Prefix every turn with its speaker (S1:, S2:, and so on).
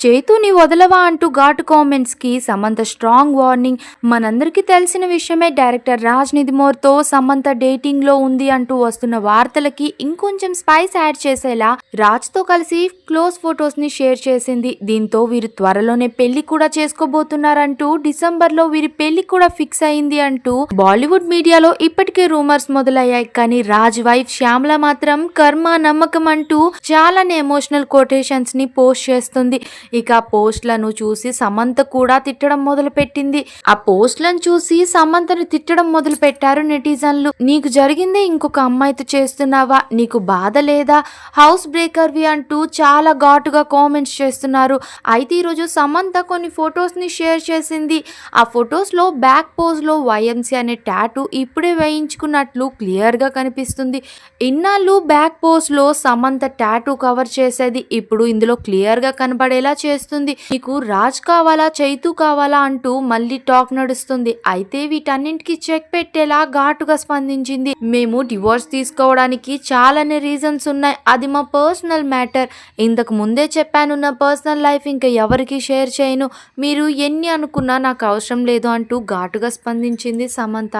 S1: చేతుని వదలవా అంటూ ఘాటు కామెంట్స్కి Samantha strong warning. మనందరికీ తెలిసిన విషయమే డైరెక్టర్ రాజ్ నిధిమోర్తో సమంత డేటింగ్లో ఉంది అంటూ వస్తున్న వార్తలకి ఇంకొంచెం స్పైస్ యాడ్ చేసేలా రాజ్తో కలిసి క్లోజ్ ఫొటోస్ని షేర్ చేసింది. దీంతో వీరు త్వరలోనే పెళ్ళి కూడా చేసుకోబోతున్నారంటూ డిసెంబర్లో వీరి పెళ్ళి కూడా ఫిక్స్ అయింది అంటూ బాలీవుడ్ మీడియాలో ఇప్పటికే రూమర్స్ మొదలయ్యాయి. కానీ రాజ్ వైఫ్ శ్యామల మాత్రం కర్మ నమ్మకం అంటూ చాలానే ఎమోషనల్ కొటేషన్స్ని పోస్ట్ చేస్తుంది. ఇక ఆ పోస్ట్లను చూసి సమంత కూడా తిట్టడం మొదలుపెట్టింది. ఆ పోస్ట్లను చూసి సమంతను తిట్టడం మొదలు పెట్టారు నెటిజన్లు. నీకు జరిగిందే ఇంకొక అమ్మాయితో చేస్తున్నావా? నీకు బాధ లేదా? హౌస్ బ్రేకర్వి అంటూ చాలా ఘాటుగా కామెంట్స్ చేస్తున్నారు. అయితే ఈరోజు సమంత కొన్ని ఫొటోస్ని షేర్ చేసింది. ఆ ఫొటోస్లో బ్యాక్ పోజ్లో వైఎంసీ అనే ట్యాటు ఇప్పుడే వేయించుకున్నట్లు క్లియర్గా కనిపిస్తుంది. ఇన్నాళ్ళు బ్యాక్ పోజ్లో సమంత ట్యాటు కవర్ చేసేది ఇప్పుడు ఇందులో క్లియర్గా కనబడేలా చేస్తుంది. నీకు రాజ్ కావాలా చైతు కావాలా అంటూ మళ్ళీ టాక్ నడుస్తుంది. అయితే వీటన్నింటికి చెక్ పెట్టేలా ఘాటుగా స్పందించింది. మేము డివోర్స్ తీసుకోవడానికి చాలానే రీజన్స్ ఉన్నాయి. అది మా పర్సనల్ మ్యాటర్. ఇంతకు ముందే చెప్పాను నా పర్సనల్ లైఫ్ ఇంకా ఎవరికి షేర్ చేయను. మీరు ఎన్ని అనుకున్నా నాకు అవసరం లేదు అంటూ ఘాటుగా స్పందించింది సమంత.